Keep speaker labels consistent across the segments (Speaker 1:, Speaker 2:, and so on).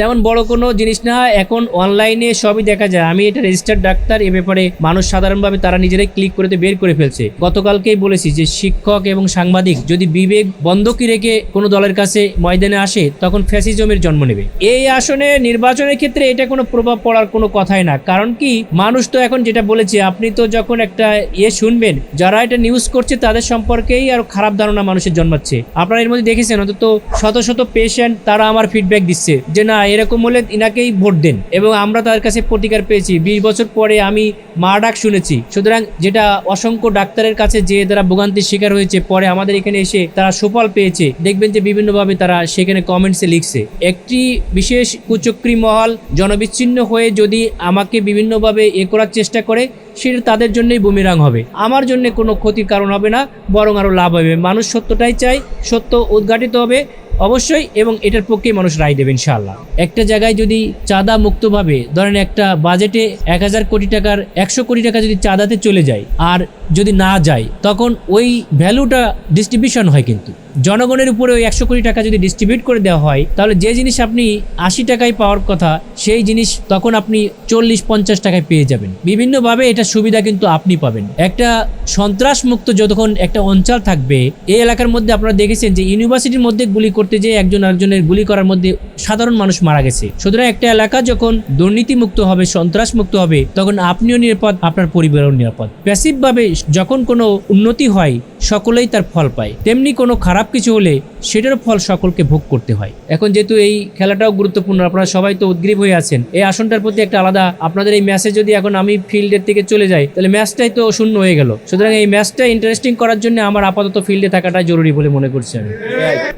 Speaker 1: তেমন বড় কোনো জিনিস না, এখন অনলাইনে সবই দেখা যায়। আমি এটা রেজিস্টার্ড ডাক্তার, এ ব্যাপারে মানুষ সাধারণভাবে তারা নিজেরাই ক্লিক করে বের করে ফেলছে। গতকালকেই বলেছি যে শিক্ষক এবং সাংবাদিক যদি বিবেক বন্ধকি রেখে কোনো দলের কাছে ময়দানে আসে, তখন ফ্যাসিজমের জন্ম নেবে। এই আসনে নির্বাচনের ক্ষেত্রে এটা কোনো প্রভাব পড়ার কোনো কথাই না। কারণ কি? মানুষ তো এখন যেটা বলেছে, আপনি তো যখন একটা ইয়ে শুনবেন, যারা এটা নিউজ করছে তাদের সম্পর্কেই আর খারাপ ধারণা মানুষের জন্মাচ্ছে। আপনারা এর মধ্যে দেখেছেন, অন্তত শত শত পেশেন্ট তারা আমার ফিডব্যাক দিচ্ছে যে, না এরকম হলে ইনাকেই ভোট দেন। এবং আমরা তার কাছে প্রতিকার পেয়েছি। বিশ বছর পরে আমি মা ডাক শুনেছি। সুতরাং যেটা অসংখ্য ডাক্তারের কাছে যে তারা ভোগান্তির শিকার হয়েছে, পরে আমাদের এখানে এসে তারা সুফল পেয়েছে। দেখবেন যে বিভিন্নভাবে তারা সেখানে কমেন্টসে লিখছে। একটি বিশেষ কুচক্রী মহল জনবিচ্ছিন্ন হয়ে যদি আমাকে বিভিন্নভাবে এ করার চেষ্টা করে, সেটা তাদের জন্যই বুমিরাং হবে। আমার জন্য কোনো ক্ষতির কারণ হবে না, বরং আরও লাভ হবে। মানুষ সত্যটাই চাই সত্য উদ্ঘাটিত হবে। অবশ্যই এবং এটার পক্ষেই মানুষ রায় দেবে ইনশাআল্লাহ। একটা জায়গায় যদি চাঁদা মুক্তভাবে, ধরেন একটা বাজেটে এক হাজার কোটি টাকার একশো কোটি টাকা যদি চাঁদাতে চলে যায় আর যদি না যায়, তখন ওই ভ্যালুটা ডিস্ট্রিবিউশন হয় কিন্তু। জনগণের উপরে ওই একশো কোটি টাকা যদি ডিস্ট্রিবিউট করে দেওয়া হয়, তাহলে যে জিনিস আপনি আশি টাকায় পাওয়ার কথা, সেই জিনিস তখন আপনি চল্লিশ, পঞ্চাশ টাকায় পেয়ে যাবেন। বিভিন্নভাবে এটা সুবিধা কিন্তু আপনি পাবেন। একটা সন্ত্রাস মুক্ত যতক্ষণ একটা অঞ্চল থাকবে, এই এলাকার মধ্যে আপনারা দেখেছেন যে ইউনিভার্সিটির মধ্যে গুলি করতে যেয়ে একজন আরেকজনের গুলি করার মধ্যে সাধারণ মানুষ মারা গেছে। সুতরাং একটা এলাকা যখন দুর্নীতি মুক্ত হবে সন্ত্রাস মুক্ত হবে, তখন আপনিও নিরাপদ, আপনার পরিবারও নিরাপদ। প্যাসিভভাবে যখন কোনো উন্নতি হয় সকলেই তার ফল পায়। তেমনি কোনো খারাপ কিছু হলে সেটার ফল সকলকে ভোগ করতে হয়। এখন যেহেতু এই খেলাটাও গুরুত্বপূর্ণ আপনারা সবাই তো উদ্গ্রীব হয়ে আছেন। এই আসনটার প্রতি একটা আলাদা আপনাদের এই ম্যাচে যদি এখন আমি ফিল্ডের থেকে চলে যাই তাহলে ম্যাচটাই তো শূন্য হয়ে গেল। সুতরাং এই ম্যাচটা ইন্টারেস্টিং করার জন্য আমার আপাতত ফিল্ডে থাকাটা জরুরি বলে মনে করছি আমি।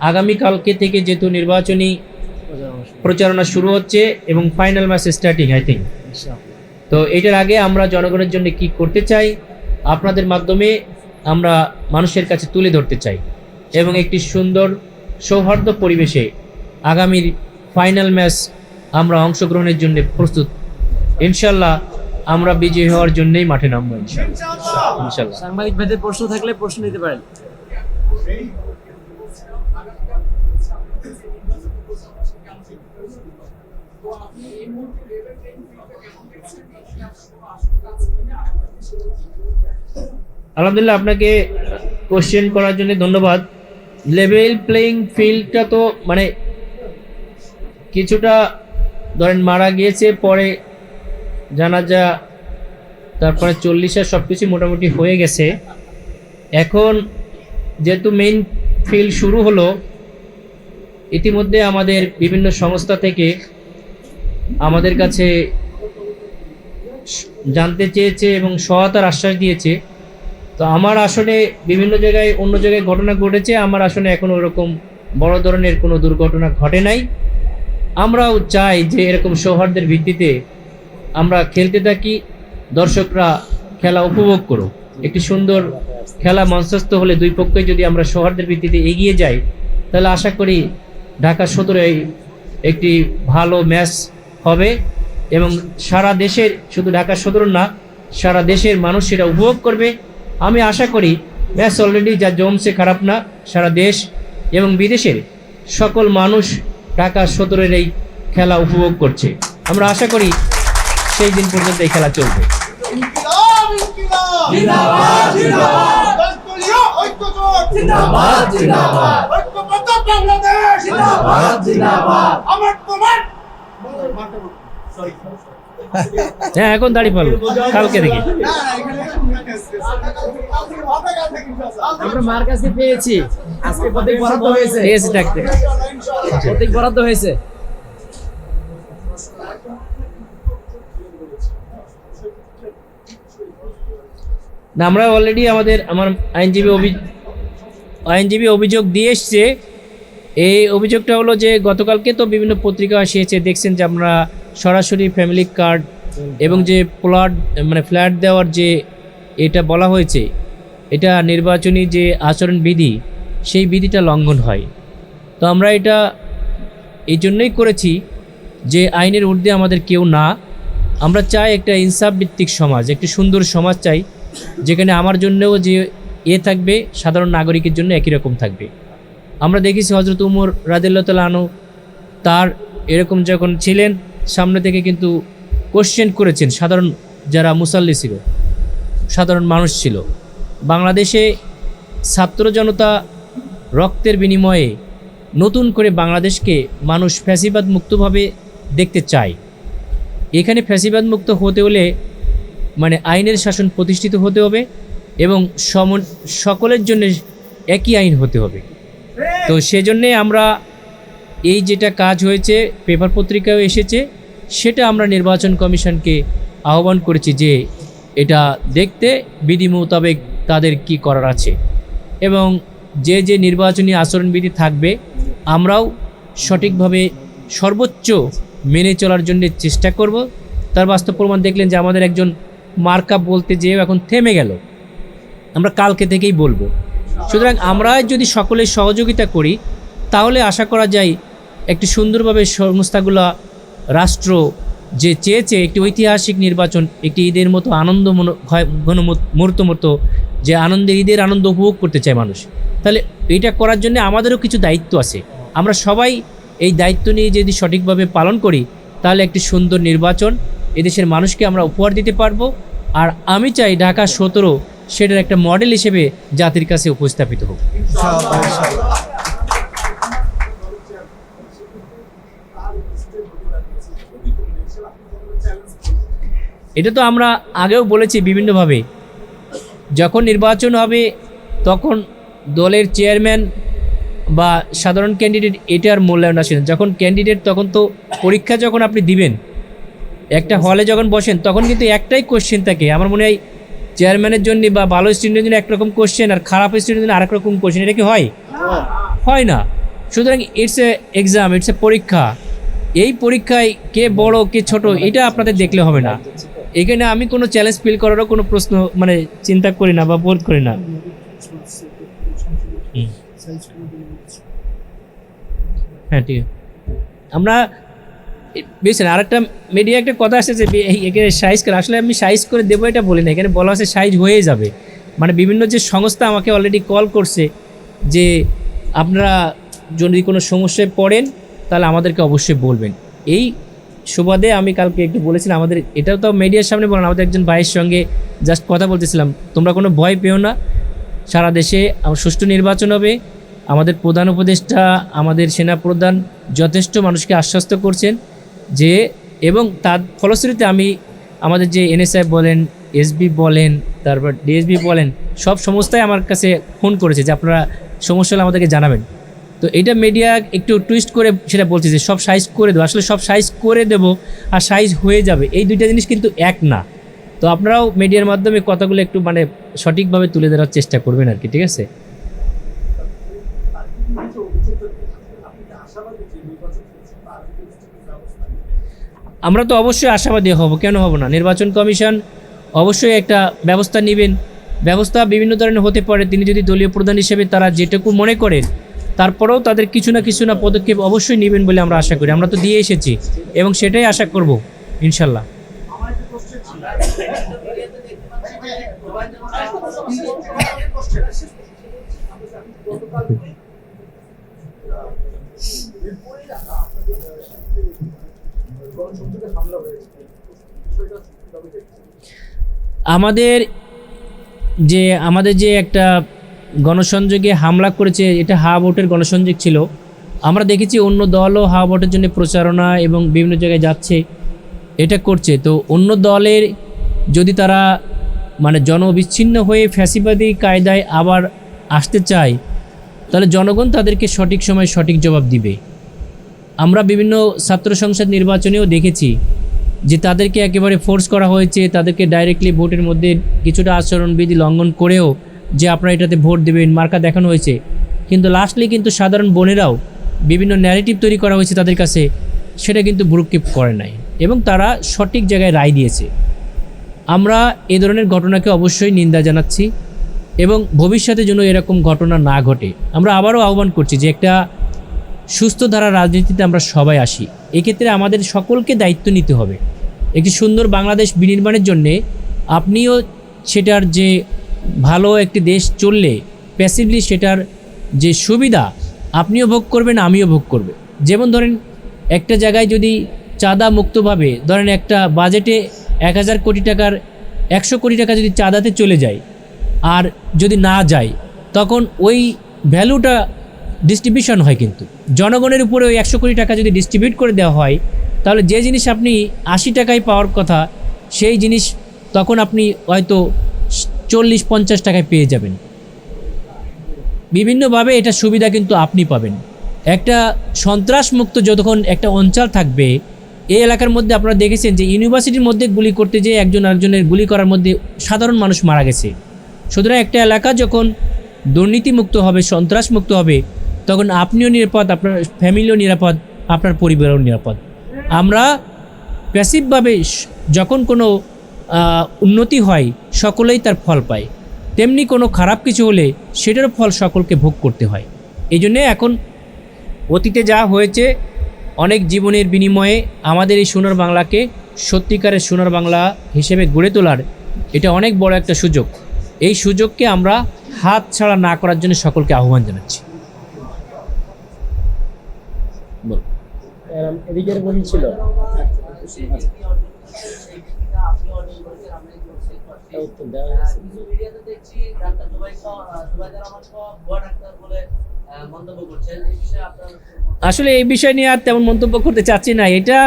Speaker 1: আগামীকালকে থেকে যেহেতু নির্বাচনী প্রচারণা শুরু হচ্ছে এবং final match starting I think তো এটার আগে আমরা জনগণের জন্য কি করতে চাই আপনাদের মাধ্যমে আমরা মানুষের কাছে তুলে ধরতে চাই এবং একটি সুন্দর সৌহার্দ্য পরিবেশে আগামীর ফাইনাল ম্যাচ আমরা অংশগ্রহণের জন্য প্রস্তুত। ইনশাল্লাহ আমরা বিজয়ী হওয়ার জন্যই মাঠে নামবো ইনশাল্লাহ ইনশাল্লাহ
Speaker 2: সাংবাদিক ভেদে প্রশ্ন থাকলে প্রশ্ন নিতে পারেন।
Speaker 1: আলহামদুলিল্লাহ, আপনাকে কোশ্চেন করার জন্য ধন্যবাদ। লেভেল প্লেইং ফিল্ডটা তো মানে কিছুটা ধরেন মারা গিয়েছে, পরে জানাজা তারপরে চল্লিশের সব কিছু মোটামুটি হয়ে গেছে। এখন যেহেতু মেইন ফিল্ড শুরু হলো, ইতিমধ্যে আমাদের বিভিন্ন সংস্থা থেকে আমাদের কাছে জানতে চেয়েছে এবং সহায়তার আশ্বাস দিয়েছে। তো আমার আসনে বিভিন্ন জায়গায় অন্য জায়গায় ঘটনা ঘটেছে, আমার আসনে এখনও ওরকম বড় ধরনের কোনো দুর্ঘটনা ঘটে নাই। আমরাও চাই যে এরকম সৌহার্দ্যের ভিত্তিতে আমরা খেলতে থাকি, দর্শকরা খেলা উপভোগ করো একটি সুন্দর খেলা মঞ্চস্থ হলে দুই পক্ষই যদি আমরা সৌহার্দ্যের ভিত্তিতে এগিয়ে যাই, তাহলে আশা করি ঢাকা সদরে একটি ভালো ম্যাচ হবে এবং সারা দেশের, শুধু ঢাকা সদর না, সারা দেশের মানুষ সেটা উপভোগ করবে। আমি আশা করি ম্যাচ অলরেডি যা জমছে খারাপ না সারা দেশ এবং বিদেশের সকল মানুষ ঢাকা সদরের এই খেলা উপভোগ করছে। আমরা আশা করি সেই দিন পর্যন্ত এই খেলা চলবে।
Speaker 3: ইনকিলাব ইনকিলাব।
Speaker 4: জিন্দাবাদ, জিন্দাবাদ।
Speaker 3: দলদলীয় ঐক্যজোট।
Speaker 4: জিন্দাবাদ, জিন্দাবাদ।
Speaker 3: ঐক্যবদ্ধ বাংলাদেশ।
Speaker 4: জিন্দাবাদ, জিন্দাবাদ।
Speaker 3: আমার তোমার
Speaker 1: হ্যাঁ এখন দাঁড়িয়ে পারব কালকে দেখি।
Speaker 2: আমরা মার কাছে পেয়েছি। আজকে প্রতীক বরাদ্দ হয়েছে।
Speaker 1: ডাকতে
Speaker 2: বরাদ্দ হয়েছে।
Speaker 1: না আমরা অলরেডি আমাদের আমার আইনজীবী অভিযোগ আইনজীবী অভিযোগ দিয়ে এসছে। এই অভিযোগটা হলো যে গতকালকে তো বিভিন্ন পত্রিকা এসেছে দেখছেন যে আমরা সরাসরি ফ্যামিলি কার্ড এবং যে প্লট মানে ফ্ল্যাট দেওয়ার যে এটা বলা হয়েছে, এটা নির্বাচনী যে আচরণ বিধি, সেই বিধিটা লঙ্ঘন হয়। তো আমরা এটা এই জন্যই করেছি যে আইনের ঊর্ধ্বে আমাদের কেউ না। আমরা চাই একটা ইনসাফ ভিত্তিক সমাজ, একটি সুন্দর সমাজ চাই, যেখানে আমার জন্যও যে এ থাকবে, সাধারণ নাগরিকের জন্য একই রকম থাকবে। আমরা দেখেছি হজরত উমর রাদিল্লাহ আনু তার এরকম যখন ছিলেন সামনে থেকে কিন্তু কোশ্চেন করেছেন সাধারণ যারা মুসাল্লি ছিল, সাধারণ মানুষ ছিল। বাংলাদেশে ছাত্র জনতা রক্তের বিনিময়ে নতুন করে বাংলাদেশকে মানুষ ফ্যাসিবাদ মুক্তভাবে দেখতে চায়। এখানে ফ্যাসিবাদ মুক্ত হতে হলে মানে আইনের শাসন প্রতিষ্ঠিত হতে হবে এবং সম সকলের জন্য একই আইন হতে হবে। তো সেজন্যে আমরা এই যেটা কাজ হয়েছে, পেপার পত্রিকাও এসেছে, সেটা আমরা নির্বাচন কমিশনকে আহ্বান করেছি যে এটা দেখতে বিধি মোতাবেক তাদের কি করার আছে। এবং যে যে নির্বাচনী আচরণবিধি থাকবে, আমরাও সঠিকভাবে সর্বোচ্চ মেনে চলার জন্য চেষ্টা করব। তার বাস্তব প্রমাণ দেখলেন যে আমাদের একজন মার্কা বলতে যেও এখন থেমে গেল। আমরা কালকে থেকেই বলব। সুতরাং আমরা যদি সকলে সহযোগিতা করি, তাহলে আশা করা যায় একটি সুন্দরভাবে সংস্থাগুলা রাষ্ট্র যে চেয়েছে একটি ঐতিহাসিক নির্বাচন, একটি ঈদের মতো আনন্দ ঘন মুহূর্ত মতো যে আনন্দের, ঈদের আনন্দ উপভোগ করতে চায় মানুষ। তাহলে এটা করার জন্য আমাদেরও কিছু দায়িত্ব আছে। আমরা সবাই এই দায়িত্ব নিয়ে যদি সঠিকভাবে পালন করি, তাহলে একটি সুন্দর নির্বাচন এদেশের মানুষকে আমরা উপহার দিতে পারব। আর আমি চাই ঢাকা সতেরো সেটার একটা মডেল হিসেবে জাতির কাছে উপস্থাপিত হোক। এটা তো আমরা আগেও বলেছি বিভিন্নভাবে। যখন নির্বাচন হবে, তখন দলের চেয়ারম্যান বা সাধারণ ক্যান্ডিডেট এটার মূল্যায়ন আসে না। যখন ক্যান্ডিডেট, তখন তো পরীক্ষা যখন আপনি দিবেন, একটা হলে যখন বসেন, তখন কিন্তু একটাই কোশ্চেন থাকে। আমার মনে হয় চেয়ারম্যানের জন্য বা ভালো স্টুডেন্টের জন্য একরকম কোশ্চেন আর খারাপ স্টুডেন্টের জন্য আরেক রকম কোশ্চেন এটা কি হয়? হয় না। সুতরাং it's a exam it's a পরীক্ষা। এই পরীক্ষায় কে বড়, কে ছোট, এটা আপনাদের দেখলে হবে না। এখানে আমি কোনো চ্যালেঞ্জ ফিল করারও কোনো প্রশ্ন মানে চিন্তা করি না বা বোধ করি না। হ্যাঁ ঠিক আমরা, বুঝছেন, আরেকটা মিডিয়া একটা কথা আছে যে এখানে সাইজ করে, আসলে আমি সাইজ করে দেবো এটা বলি না, এখানে বলা আছে সাইজ হয়ে যাবে। মানে বিভিন্ন যে সংস্থা আমাকে অলরেডি কল করছে যে, আপনারা যদি কোনো সমস্যায় পড়েন, তাহলে আমাদেরকে অবশ্যই বলবেন। এই সুবাদে আমি কালকে একটু বলেছিলাম, আমাদের এটাও তো মিডিয়ার সামনে বলেন, আমাদের একজন ভাইয়ের সঙ্গে জাস্ট কথা বলতেছিলাম, তোমরা কোনো ভয় পেও না, সারা দেশে সুষ্ঠু নির্বাচন হবে, আমাদের প্রধান উপদেষ্টা, আমাদের সেনা প্রধান যথেষ্ট মানুষকে আশ্বস্ত করছেন যে, এবং তার ফলশ্রুতিতে আমি আমাদের যে এনএসআই বলেন এসবি বলেন, তারপর ডিএসবি বলেন, সব সংস্থাই আমার কাছে ফোন করেছে, যে আপনারা সমস্যা হলে আমাদেরকে জানাবেন। তো এটা মিডিয়া একটু টুইস্ট করে সেটা বলছে যে সব সাইজ করে দেবো। আসলে সব সাইজ করে দেবো আর সাইজ হয়ে যাবে। এই দুইটা জিনিস কিন্তু এক না। তো আপনারাও মিডিয়ার মাধ্যমে কথাগুলো একটু মানে সঠিকভাবে তুলে ধরার চেষ্টা করবেন আর কি, ঠিক আছে? আমরা তো অবশ্যই আশাবাদী হব, কেন হব না? নির্বাচন কমিশন অবশ্যই একটা ব্যবস্থা নেবেন। ব্যবস্থা বিভিন্ন ধরনের হতে পারে। তিনি যদি দলীয় প্রধান হিসেবে তারা যেটুকু মনে করেন তারপরেও তাদের কিছু না কিছু না পদক্ষেপ অবশ্যই নেবেন বলে আমরা আশা করি। আমরা তো দিয়ে এসেছি এবং সেটাই আশা করব, ইনশাল্লাহ। আমাদের যে আমাদের যে একটা গণসংযোগে হামলা করেছে, এটা হা ভোটের গণসংযোগ ছিল। আমরা দেখেছি অন্য দলও হা ভোটের জন্য প্রচারণা এবং বিভিন্ন জায়গায় যাচ্ছে, এটা করছে। তো অন্য দলের যদি তারা মানে জনবিচ্ছিন্ন হয়ে ফ্যাসিবাদী কায়দায় আবার আসতে চায়, তাহলে জনগণ তাদেরকে সঠিক সময় সঠিক জবাব দিবে। আমরা বিভিন্ন ছাত্র সংসদ নির্বাচনেও দেখেছি যে তাদেরকে একেবারে ফোর্স করা হয়েছে, তাদেরকে ডাইরেক্টলি ভোটের মধ্যে কিছুটা আচরণবিধি লঙ্ঘন করেও যে আপনারা এটাতে ভোট দেবেন, মার্কা দেখানো হয়েছে। কিন্তু লাস্টলি কিন্তু সাধারণ বোনেরাও বিভিন্ন ন্যারেটিভ তৈরি করা হয়েছে তাদের কাছে, সেটা কিন্তু ভ্রুক্ষেপ করে নাই এবং তারা সঠিক জায়গায় রায় দিয়েছে। আমরা এ ধরনের ঘটনাকে অবশ্যই নিন্দা জানাচ্ছি এবং ভবিষ্যতে যেন এরকম ঘটনা না ঘটে। আমরা আবারও আহ্বান করছি যে একটা সুস্থ ধারা রাজনীতিতে আমরা সবাই আসি। এক্ষেত্রে আমাদের সকলকে দায়িত্ব নিতে হবে। একটি সুন্দর বাংলাদেশ বিনির্মাণের জন্যে আপনিও সেটার যে ভালো একটি দেশ চললে প্যাসিভলি সেটার যে সুবিধা, আপনিও ভোগ করবেন, আমিও ভোগ করবে। যেমন ধরেন, একটা জায়গায় যদি চাঁদা মুক্তভাবে, ধরেন একটা বাজেটে এক হাজার কোটি টাকার, একশো কোটি টাকা যদি চাঁদাতে চলে যায় আর যদি না যায়, তখন ওই ভ্যালুটা ডিস্ট্রিবিউশন হয় কিন্তু। জনগণের উপরে ওই একশো কোটি টাকা যদি ডিস্ট্রিবিউট করে দেওয়া হয়, তাহলে যে জিনিস আপনি আশি টাকায় পাওয়ার কথা, সেই জিনিস তখন আপনি হয়তো চল্লিশ পঞ্চাশ টাকায় পেয়ে যাবেন। বিভিন্নভাবে এটা সুবিধা কিন্তু আপনি পাবেন। একটা সন্ত্রাসমুক্ত যতক্ষণ একটা অঞ্চল থাকবে, এই এলাকার মধ্যে আপনারা দেখেছেন যে ইউনিভার্সিটির মধ্যে গুলি করতে যেয়ে একজন আরেকজনের গুলি করার মধ্যে সাধারণ মানুষ মারা গেছে। সুতরাং একটা এলাকা যখন দুর্নীতিমুক্ত হবে, সন্ত্রাসমুক্ত হবে, তখন আপনিও নিরাপদ, আপনার ফ্যামিলিও নিরাপদ, আপনার পরিবারও নিরাপদ। আমরা প্যাসিভভাবে যখন কোনো উন্নতি হয় সকলেই তার ফল পায়। তেমনি কোনো খারাপ কিছু হলে সেটারও ফল সকলকে ভোগ করতে হয়। এই জন্যে এখন অতীতে যা হয়েছে অনেক জীবনের বিনিময়ে আমাদের এই সোনার বাংলাকে সত্যিকারের সোনার বাংলা হিসেবে গড়ে তোলার এটা অনেক বড় একটা সুযোগ। এই সুযোগকে আমরা হাত ছাড়া না করার জন্য সকলকে আহ্বান জানাচ্ছি। বল।
Speaker 2: এদিকের ছিল উত্তর দেওয়া হয়েছে।
Speaker 5: মিডিয়াতে দেখছি ডাক্তার রহমান ভুয়া ডাক্তার বলে মন্তব্য করছেন। এই বিষয়ে আপনার
Speaker 1: আসলে এই বিষয় নিয়ে আর তেমন মন্তব্য করতে চাচ্ছি না। এটা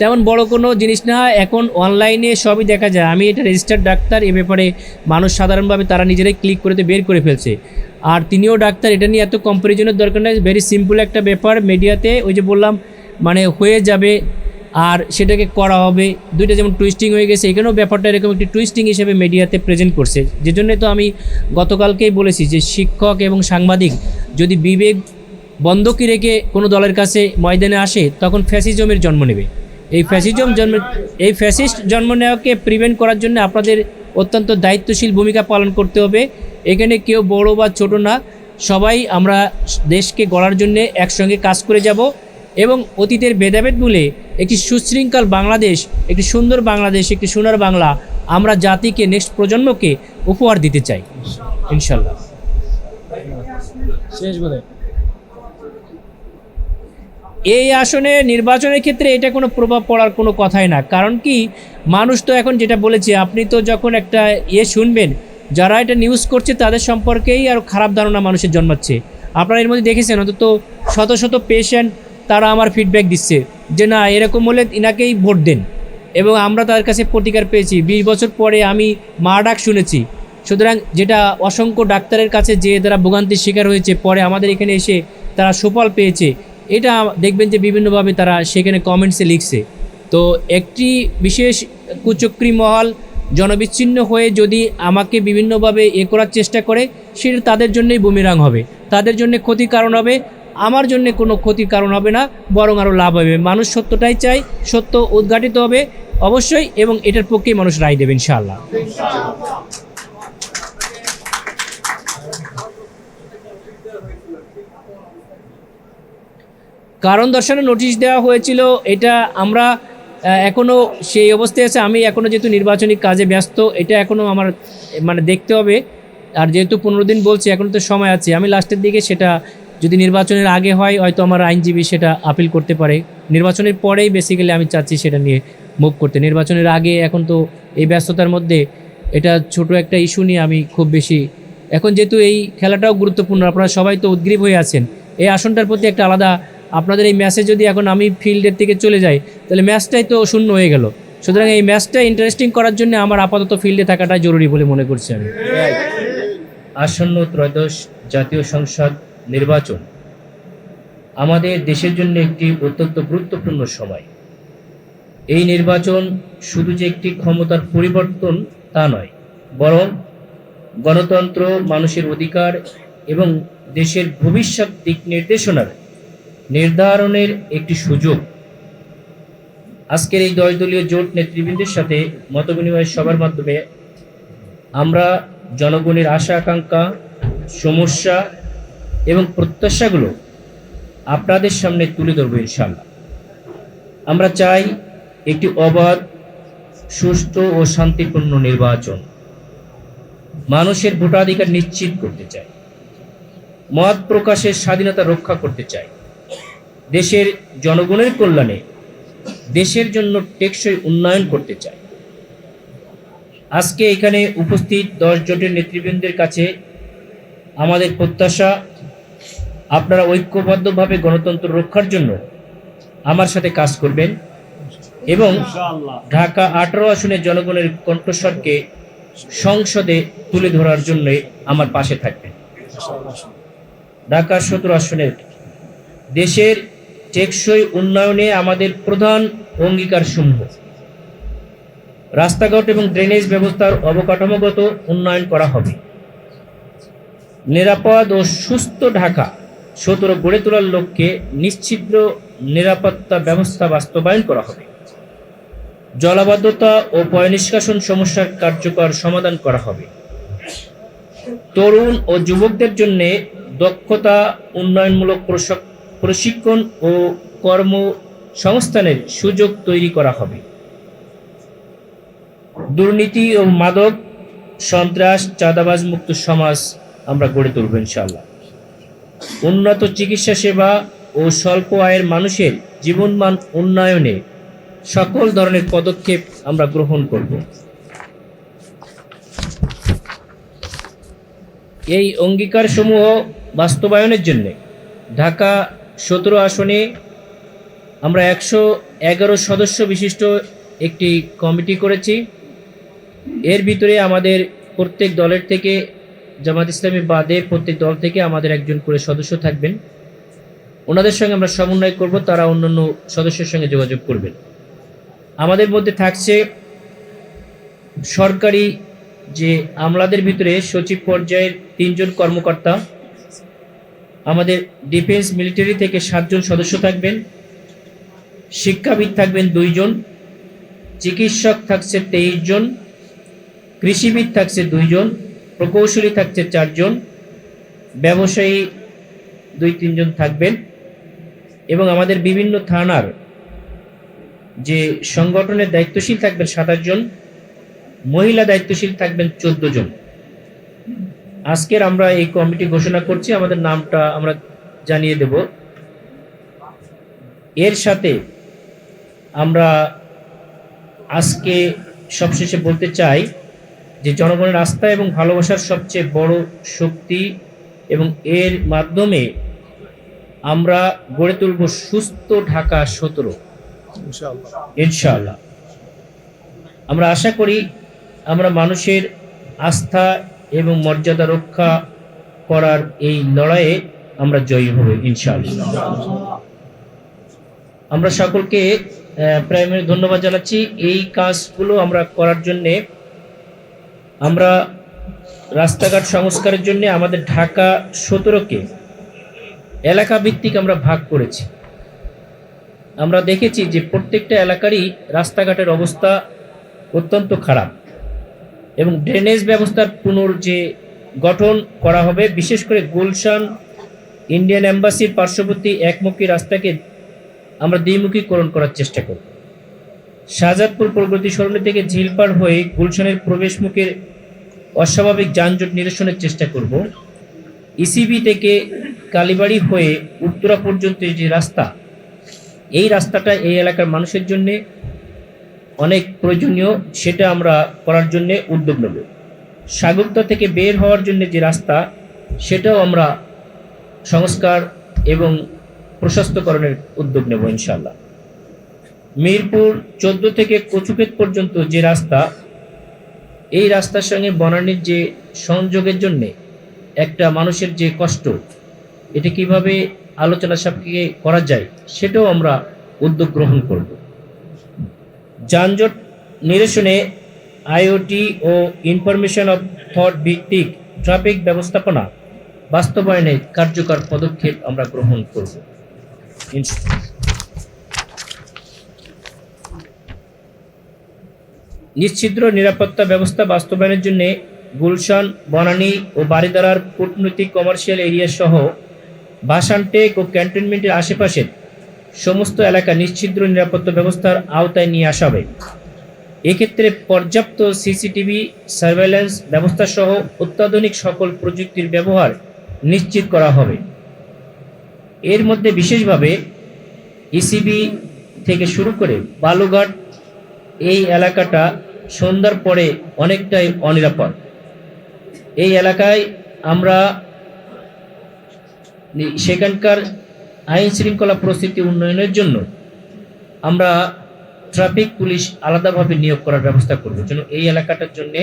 Speaker 1: তেমন বড় কোনো জিনিস না। এখন অনলাইনে সবই দেখা যায়। আমি এটা রেজিস্টার্ড ডাক্তার। এ ব্যাপারে মানুষ সাধারণভাবে তারা নিজেরাই ক্লিক করে বের করে ফেলছে। আর তিনিও ডাক্তার। এটা নিয়ে এত কম্পারিজনের দরকার নেই। ভেরি সিম্পল একটা ব্যাপার। মিডিয়াতে ওই যে বললাম মানে হয়ে যাবে। আর সেটাকে করা হবে, দুইটা যেমন টুইস্টিং হয়ে গেছে, এখানেও ব্যাপারটা এরকম একটি টুইস্টিং হিসেবে মিডিয়াতে প্রেজেন্ট করছে। যে জন্য তো আমি গতকালকেই বলেছি যে শিক্ষক এবং সাংবাদিক যদি বিবেক বন্ধকি রেখে কোনো দলের কাছে ময়দানে আসে, তখন ফ্যাসিজমের জন্ম নেবে। এই ফ্যাসিজম জন্ম, এই ফ্যাসিস্ট জন্ম নেওয়াকে প্রিভেন্ট করার জন্য আপনাদের অত্যন্ত দায়িত্বশীল ভূমিকা পালন করতে হবে। এখানে কেউ বড় বা ছোট না, সবাই আমরা দেশকে গড়ার জন্যে একসঙ্গে কাজ করে যাব। এবং অতীতের ভেদাভেদ ভুলে একটি সুশৃঙ্খল বাংলাদেশ একটি সুন্দর বাংলাদেশ একটি সোনার বাংলা আমরা জাতিকে নেক্সট প্রজন্মকে উপহার দিতে চাই। ইনশাল্লাহ
Speaker 2: শেষ বলে।
Speaker 1: এই আসনে নির্বাচনের ক্ষেত্রে এটা কোনো প্রভাব পড়ার কোনো কথাই না। কারণ কি? মানুষ তো এখন যেটা বলেছে আপনি তো যখন একটা ইয়ে শুনবেন যারা এটা নিউজ করছে তাদের সম্পর্কেই আর খারাপ ধারণা মানুষের জন্মাচ্ছে। আপনারা এর মধ্যে দেখেছেন অন্তত শত শত পেশেন্ট তারা আমার ফিডব্যাক দিচ্ছে যে, না, এরকম হলে ইনাকেই ভোট দেন। এবং আমরা তার কাছে প্রতিকার পেয়েছি। বিশ বছর পরে আমি মা ডাক শুনেছি। সুতরাং যেটা অসংখ্য ডাক্তারের কাছে যে তারা ভোগান্তির শিকার হয়েছে, পরে আমাদের এখানে এসে তারা সুফল পেয়েছে। এটা দেখবেন যে বিভিন্নভাবে তারা সেখানে কমেন্টসে লিখছে। তো একটি বিশেষ কুচক্রী মহল জনবিচ্ছিন্ন হয়ে যদি আমাকে বিভিন্নভাবে এ করার চেষ্টা করে, সেটা তাদের জন্যই বুমিরাং হবে। তাদের জন্য ক্ষতির কারণ হবে। আমার জন্য কোনো ক্ষতির কারণ হবে না বরং আরও লাভ হবে। মানুষ সত্যটাই চাই সত্য উদ্ঘাটিত হবে অবশ্যই এবং এটার পক্ষেই মানুষ রায় দেবে ইনশাআল্লাহ। কারণ দর্শানো নোটিশ দেওয়া হয়েছিল এটা আমরা আহ, এখনও সেই অবস্থায় আছে আমি এখনও যেহেতু নির্বাচনী কাজে ব্যস্ত এটা এখনও আমার মানে দেখতে হবে। আর যেহেতু পনেরো দিন বলছি এখনও তো সময় আছে আমি লাস্টের দিকে সেটা যদি নির্বাচনের আগে হয় হয়তো আমার আইনজীবী সেটা আপিল করতে পারে। নির্বাচনের পরেই বেসিক্যালি আমি চাচ্ছি সেটা নিয়ে মুভ করতে। নির্বাচনের আগে এখন তো এই ব্যস্ততার মধ্যে এটা ছোট একটা ইস্যু নিয়ে আমি খুব বেশি এখন যেহেতু এই খেলাটাও গুরুত্বপূর্ণ আপনারা সবাই তো উদ্গ্রীব হয়ে আছেন। এই আসনটার প্রতি একটা আলাদা আপনাদের এই ম্যাচে যদি এখন আমি ফিল্ডের থেকে চলে যাই তাহলে ম্যাচটাই তো শূন্য হয়ে গেল। সুতরাং এই ম্যাচটা ইন্টারেস্টিং করার জন্য আমার আপাতত ফিল্ডে থাকাটা জরুরি বলে মনে করছি আমি। আসন্ন ত্রয়োদশ জাতীয় সংসদ নির্বাচন আমাদের দেশের জন্য একটি অত্যন্ত গুরুত্বপূর্ণ সময়। এই নির্বাচন শুধু যে একটি ক্ষমতার পরিবর্তন তা নয়, বরং গণতন্ত্র, মানুষের অধিকার এবং দেশের ভবিষ্যৎ দিক নির্দেশনার নির্ধারণের একটি সুযোগ। আজকের এই দলীয় জোট নেতৃবৃন্দের সাথে মতবিনিময় সভার মাধ্যমে আমরা জনগণের আশা আকাঙ্ক্ষা সমস্যা এবং প্রত্যাশাগুলো আপনাদের সামনে তুলে ধরবো ইনশাল্লাহ আমরা চাই একটি অবাধ, সুষ্ঠু ও শান্তিপূর্ণ নির্বাচন। মানুষের ভোটাধিকার নিশ্চিত করতে চাই। মত প্রকাশের স্বাধীনতা রক্ষা করতে চাই। দেশের জনগণের কল্যাণে দেশের জন্য টেকসই উন্নয়ন করতে চাই। আজকে এখানে উপস্থিত দশ জোটের নেতৃবৃন্দের কাছে আমাদের প্রত্যাশা আপনারা ঐক্যবদ্ধভাবে গণতন্ত্র রক্ষার জন্য আমার সাথে কাজ করবেন এবং ঢাকা আঠারো আসনের জনগণের কণ্ঠস্বরকে সংসদে তুলে ধরার জন্য আমার পাশে থাকবেন। ঢাকা সতেরো আসনের দেশের টেকসই উন্নয়নে আমাদের প্রধান অঙ্গীকার সমূহ রাস্তাঘাট এবং ড্রেনেজ ব্যবস্থার অবকাঠামোগত উন্নয়ন করা হবে। নিরাপদ ও সুস্থ ঢাকা সতেরো গড়ে তোলার লক্ষ্যে নিশ্চিদ্র নিরাপত্তা ব্যবস্থা বাস্তবায়ন করা হবে। জলাবদ্ধতা ও পয়নিষ্কাশন সমস্যার কার্যকর সমাধান করা হবে। তরুণ ও যুবকদের জন্য দক্ষতা, উন্নয়নমূলক প্রশক- প্রশিক্ষণ ও কর্মসংস্থানের সুযোগ তৈরি করা হবে। দুর্নীতি ও মাদক, সন্ত্রাস, চাঁদাবাজ মুক্ত সমাজ আমরা গড়ে তুলব ইনশাআল্লাহ। উন্নত চিকিৎসা সেবা ও স্বল্প আয়ের মানুষের জীবনমান উন্নয়নে সকল ধরনের পদক্ষেপ আমরা গ্রহণ করব। এই অঙ্গীকারসমূহ বাস্তবায়নের জন্য ঢাকা সতেরো আসনে আমরা একশো এগারো সদস্য বিশিষ্ট একটি কমিটি করেছি। এর ভিতরে আমাদের প্রত্যেক দলের থেকে জামাত ইসলামী বাদে প্রত্যেক দল থেকে আমাদের একজন করে সদস্য থাকবেন। ওনাদের সঙ্গে আমরা সমন্বয় করব, তারা অন্যান্য সদস্যের সঙ্গে যোগাযোগ করবেন। আমাদের মধ্যে থাকছে সরকারি যে আমলাদের ভিতরে সচিব পর্যায়ের তিনজন কর্মকর্তা, আমাদের ডিফেন্স মিলিটারি থেকে সাতজন সদস্য থাকবেন, শিক্ষাবিদ থাকবেন দুইজন, চিকিৎসক থাকছে তেইশ জন কৃষিবিদ থাকছে দুইজন প্রকৌশলী থাকছে চারজন, ব্যবসায়ী দুই, তিনজন থাকবেন এবং আমাদের বিভিন্ন থানার যে সংগঠনের দায়িত্বশীল থাকবেন সাতাশ জন মহিলা দায়িত্বশীল থাকবেন চোদ্দ জন আজকের আমরা এই কমিটি ঘোষণা করছি, আমাদের নামটা আমরা জানিয়ে দেব। এর সাথে আমরা আজকে সবশেষে বলতে চাই যে জনগণের আস্থা এবং ভালোবাসার সবচেয়ে বড় শক্তি এবং এর মাধ্যমে আমরা গড়ে তুলব সুস্থ ঢাকা সতেরো। ইনশাআল্লাহ। আমরা আশা করি আমরা মানুষের আস্থা এবং মর্যাদা রক্ষা করার এই লড়াইয়ে আমরা জয়ী হব ইনশাআল্লাহ। আমরা সকলকে প্রাইমারি ধন্যবাদ জানাচ্ছি। এই কাজগুলো আমরা করার জন্যে আমরা রাস্তাঘাট সংস্কারের জন্য আমাদের ঢাকা সতেরোকে এলাকা ভিত্তিক আমরা ভাগ করেছি। আমরা দেখেছি যে প্রত্যেকটা এলাকারই রাস্তাঘাটের অবস্থা অত্যন্ত খারাপ এবং ড্রেনেজ ব্যবস্থার পুনর যে গঠন করা হবে, বিশেষ করে গুলশান ইন্ডিয়ান এম্বাসির পার্শ্ববর্তী একমুখী রাস্তাকে আমরা দ্বিমুখীকরণ করার চেষ্টা করব। শাহজাদপুর প্রগতি সরণি থেকে ঝিলপাড় হয়ে গুলশানের প্রবেশমুখের অস্বাভাবিক যানজট নিরসনের চেষ্টা করব। ইসিবি থেকে কালীবাড়ি হয়ে উত্তরা পর্যন্ত যে রাস্তা, এই রাস্তাটা এই এলাকার মানুষের জন্য অনেক প্রয়োজনীয়, সেটা আমরা করার জন্য উদ্যোগ নেব। সাগরতা থেকে বের হওয়ার জন্য যে রাস্তা, সেটাও আমরা সংস্কার এবং প্রশস্তকরণের উদ্যোগ নেব ইনশাল্লাহ মিরপুর চোদ্দ থেকে কচুপেত পর্যন্ত যে রাস্তা, এই রাস্তার সঙ্গে বনানীর যে সংযোগের জন্য একটা মানুষের যে কষ্ট, এটা কীভাবে আলোচনা সাপেক্ষে করা যায় সেটাও আমরা উদ্যোগ গ্রহণ করব। যানজট নিরসনে আইওটি ও ইনফরমেশন অফ থট ভিত্তিক ট্রাফিক ব্যবস্থাপনা বাস্তবায়নে কার্যকর পদক্ষেপ আমরা গ্রহণ করব। নিশ্ছিদ্র নিরাপত্তা ব্যবস্থা বাস্তবায়নের জন্য গুলশান, বনানী ও বারিদারার কূটনৈতিক, কমার্শিয়াল এরিয়া সহ ভাসানটেক ও ক্যান্টনমেন্টের আশেপাশের সমস্ত এলাকা নিশ্চিদ্র নিরাপত্তা ব্যবস্থার আওতায় নিয়ে আসা হবে। এক্ষেত্রে পর্যাপ্ত সিসিটিভি, সার্ভেলেন্স ব্যবস্থা সহ অত্যাধুনিক সকল প্রযুক্তির ব্যবহার নিশ্চিত করা হবে। এর মধ্যে বিশেষভাবে ইসিবি থেকে শুরু করে বালুঘাট এই এলাকাটা সন্ধ্যার পরে অনেকটাই অনিরাপদ। এই এলাকায় আমরা সেখানকার আইন শৃঙ্খলা পরিস্থিতি উন্নয়নের জন্য আমরা ট্রাফিক পুলিশ আলাদাভাবে নিয়োগ করার ব্যবস্থা করব। যেন এই এলাকাটার জন্যে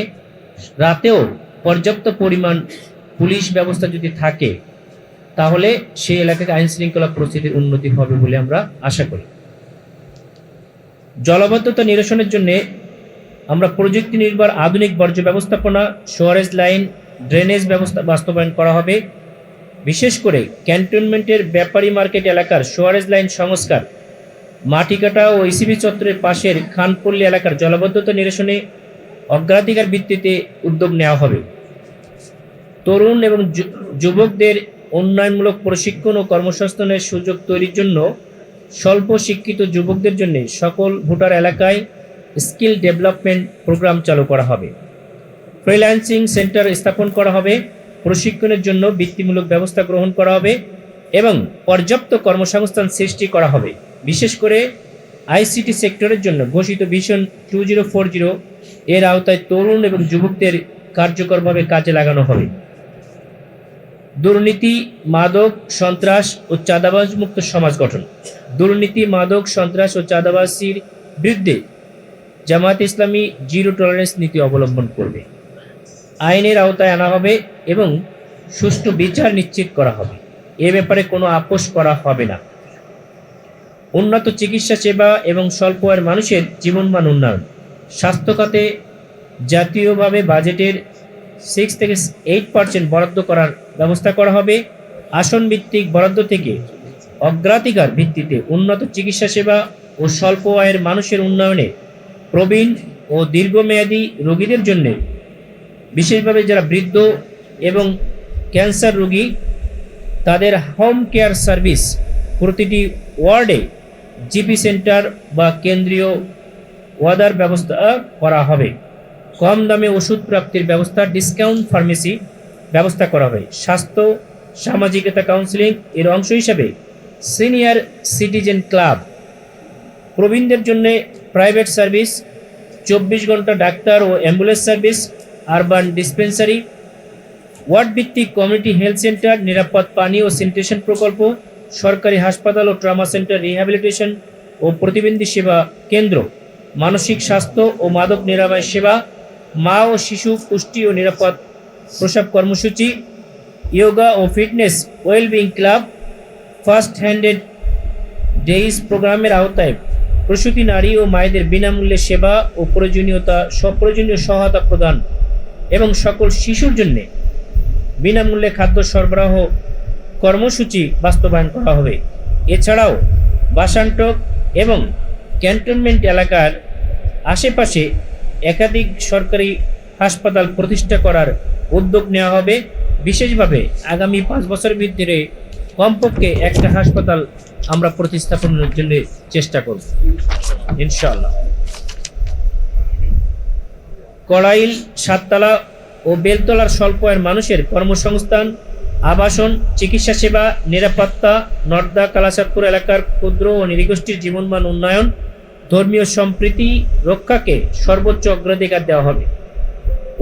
Speaker 1: রাতেও পর্যাপ্ত পরিমাণ পুলিশ ব্যবস্থা যদি থাকে, তাহলে সেই এলাকায় আইন শৃঙ্খলা পরিস্থিতির উন্নতি হবে বলে আমরা আশা করি। জলবদ্ধতা নিরসনের জন্য আমরা প্রযুক্তি নির্ভর আধুনিক বর্জ্য ব্যবস্থাপনা সোয়ারেজ লাইন ড্রেনেজ ব্যবস্থা বাস্তবায়ন করা হবে। বিশেষ করে ক্যান্টনমেন্টের ব্যাপারী মার্কেট এলাকার সোয়ারেজ লাইন সংস্কার মাটিকাটা ও ইসিবি চত্বরের পাশের খানপল্লী এলাকার জলবদ্ধতা নিরসনে অগ্রাধিকার ভিত্তিতে উদ্যোগ নেওয়া হবে। তরুণ এবং যুবকদের উন্নয়নমূলক প্রশিক্ষণ ও কর্মসংস্থানের সুযোগ তৈরির জন্য স্বল্প শিক্ষিত যুবকদের জন্য সকল ভোটার এলাকায় স্কিল ডেভেলপমেন্ট প্রোগ্রাম চালু করা হবে। ফ্রিল্যান্সিং সেন্টার স্থাপন করা হবে। প্রশিক্ষণের জন্য বৃত্তিমূলক ব্যবস্থা গ্রহণ করা হবে এবং পর্যাপ্ত কর্মসংস্থান সৃষ্টি করা হবে। বিশেষ করে আইসিটি সেক্টরের জন্য ঘোষিত vision two zero four zero এর আওতায় তরুণ এবং যুবকদের কার্যকরভাবে কাজে লাগানো হবে। দুর্নীতি, মাদক, সন্ত্রাস ও চাঁদাবাজ মুক্ত সমাজ গঠন। দুর্নীতি, মাদক, সন্ত্রাস ও চাঁদাবাজির বিরুদ্ধে জামাত ইসলামী জিরো টলারেন্স নীতি অবলম্বন করবে। আইনের আওতায় আনা হবে এবং সুষ্ঠু বিচার নিশ্চিত করা হবে। এ ব্যাপারে কোনো আপোষ করা হবে না। উন্নত চিকিৎসা সেবা এবং স্বল্প আয়ের মানুষের জীবনমান উন্নয়ন। স্বাস্থ্য খাতে জাতীয়ভাবে বাজেটের সিক্স থেকে এইট পার্সেন্ট বরাদ্দ করার ব্যবস্থা করা হবে। আসন ভিত্তিক বরাদ্দ থেকে অগ্রাধিকার ভিত্তিতে উন্নত চিকিৎসা সেবা ও স্বল্প আয়ের মানুষের উন্নয়নে প্রবীণ ও দীর্ঘমেয়াদী রোগীদের জন্য, বিশেষভাবে যারা বৃদ্ধ এবং ক্যান্সার রোগী, তাদের হোম কেয়ার সার্ভিস প্রতিটি ওয়ার্ডে জিপি সেন্টার বা কেন্দ্রীয় ওয়াদার ব্যবস্থা করা হবে। কম দামে ওষুধ প্রাপ্তির ব্যবস্থা ডিসকাউন্ট ফার্মেসি ব্যবস্থা করা হবে। স্বাস্থ্য সামাজিকতা কাউন্সিলিং এর অংশ হিসাবে সিনিয়র সিটিজেন ক্লাব প্রবীণদের জন্য প্রাইভেট সার্ভিস চব্বিশ ঘণ্টা ডাক্তার ও ambulance service urban dispensary ward ভিত্তিক কমিউনিটি হেলথ সেন্টার নিরাপদ পানি ও স্যানিটেশন প্রকল্প, সরকারি হাসপাতাল ও ট্রমা সেন্টার রিহ্যাবিলিটেশন ও প্রতিবন্ধী সেবা কেন্দ্র, মানসিক স্বাস্থ্য ও মাদক নিরাময় সেবা, মা ও শিশু পুষ্টি ও নিরাপদ প্রসব কর্মসূচি ইয়োগা ও fitness wellbeing club first handed days প্রোগ্রামের আওতায় প্রসূতি নারী ও মায়েদের বিনামূল্যে সেবা ও প্রয়োজনীয়তা, সপ্রয়োজনীয় সহায়তা প্রদান এবং সকল শিশুর জন্য বিনামূল্যে খাদ্য সরবরাহ কর্মসূচি বাস্তবায়ন করা হবে। এছাড়াও বাসান্টক এবং ক্যান্টনমেন্ট এলাকার আশেপাশে একাধিক সরকারি হাসপাতাল প্রতিষ্ঠা করার উদ্যোগ নেওয়া হবে। বিশেষভাবে আগামী পাঁচ বছরের ভিতরে কমপক্ষে একটা হাসপাতাল আমরা প্রতিস্থাপনের জন্য চেষ্টা করব, ইনশাআল্লাহ। কড়াইল, সাততলা ও বেলতলার স্বল্প মানুষের কর্মসংস্থান, আবাসন, চিকিৎসা সেবা, নিরাপত্তা, নর্দা, কালাচাঁদপুর এলাকার ক্ষুদ্র ও নিরীগোষ্ঠীর জীবনমান উন্নয়ন, ধর্মীয় সম্প্রীতি রক্ষাকে সর্বোচ্চ অগ্রাধিকার দেওয়া হবে।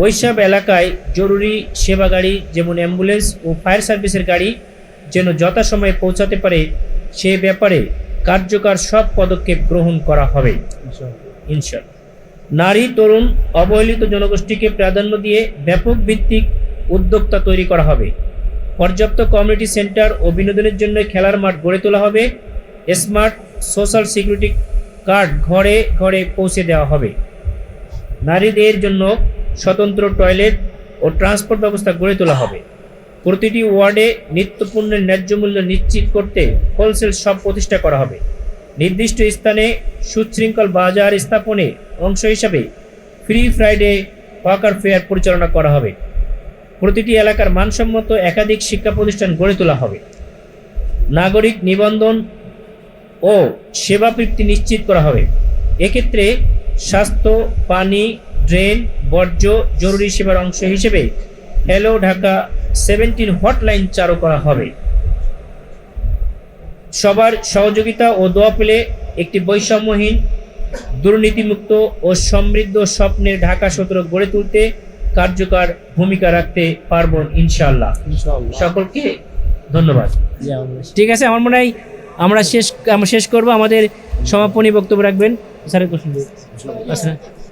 Speaker 1: ওইসব এলাকায় জরুরি সেবা গাড়ি যেমন অ্যাম্বুলেন্স ও ফায়ার সার্ভিসের গাড়ি যেন যথাসময়ে পৌঁছাতে পারে, সে ব্যাপারে কার্যকর সব পদক্ষেপ গ্রহণ করা হবে। ইনশাল্লাহ নারী, তরুণ, অবহেলিত জনগোষ্ঠীকে প্রাধান্য দিয়ে ব্যাপক ভিত্তিক উদ্যোক্তা তৈরি করা হবে। পর্যাপ্ত কমিউনিটি সেন্টার ও বিনোদনের জন্য খেলার মাঠ গড়ে তোলা হবে। স্মার্ট সোশ্যাল সিকিউরিটি কার্ড ঘরে ঘরে পৌঁছে দেওয়া হবে। নারীদের জন্য স্বতন্ত্র টয়লেট ও ট্রান্সপোর্ট ব্যবস্থা গড়ে তোলা হবে। প্রতিটি ওয়ার্ডে নিত্যপণ্যের ন্যায্য মূল্য নিশ্চিত করতে হোলসেল শপ প্রতিষ্ঠা করা হবে। নির্দিষ্ট স্থানে সুশৃঙ্খল বাজার স্থাপনে অংশ হিসাবে ফ্রি ফ্রাইডে ওয়াকার ফেয়ার পরিচালনা করা হবে। প্রতিটি এলাকার মানসম্মত একাধিক শিক্ষা প্রতিষ্ঠান গড়ে তোলা হবে। নাগরিক নিবন্ধন ও সেবা বৃত্তি নিশ্চিত করা হবে। এক্ষেত্রে স্বাস্থ্য, পানি, ড্রেন, বর্জ্য, জরুরি সেবার অংশ হিসেবে হ্যালো ঢাকা সেভেন্টিন হটলাইন চালু করা হবে। সবার সহযোগিতা ও দোয়া পেলে একটি বৈষম্যহীন দুর্নীতিমুক্ত ও সমৃদ্ধ স্বপ্নের ঢাকা সদর গড়ে তুলতে কার্যকর ভূমিকা রাখতে পারব
Speaker 2: ইনশাল্লাহ
Speaker 1: সকলকে ধন্যবাদ। ঠিক আছে আমার মনে হয় আমরা শেষ আমরা শেষ করব। আমাদের সমাপনী বক্তব্য রাখবেন। স্যারের কোশ্চেন আচ্ছা।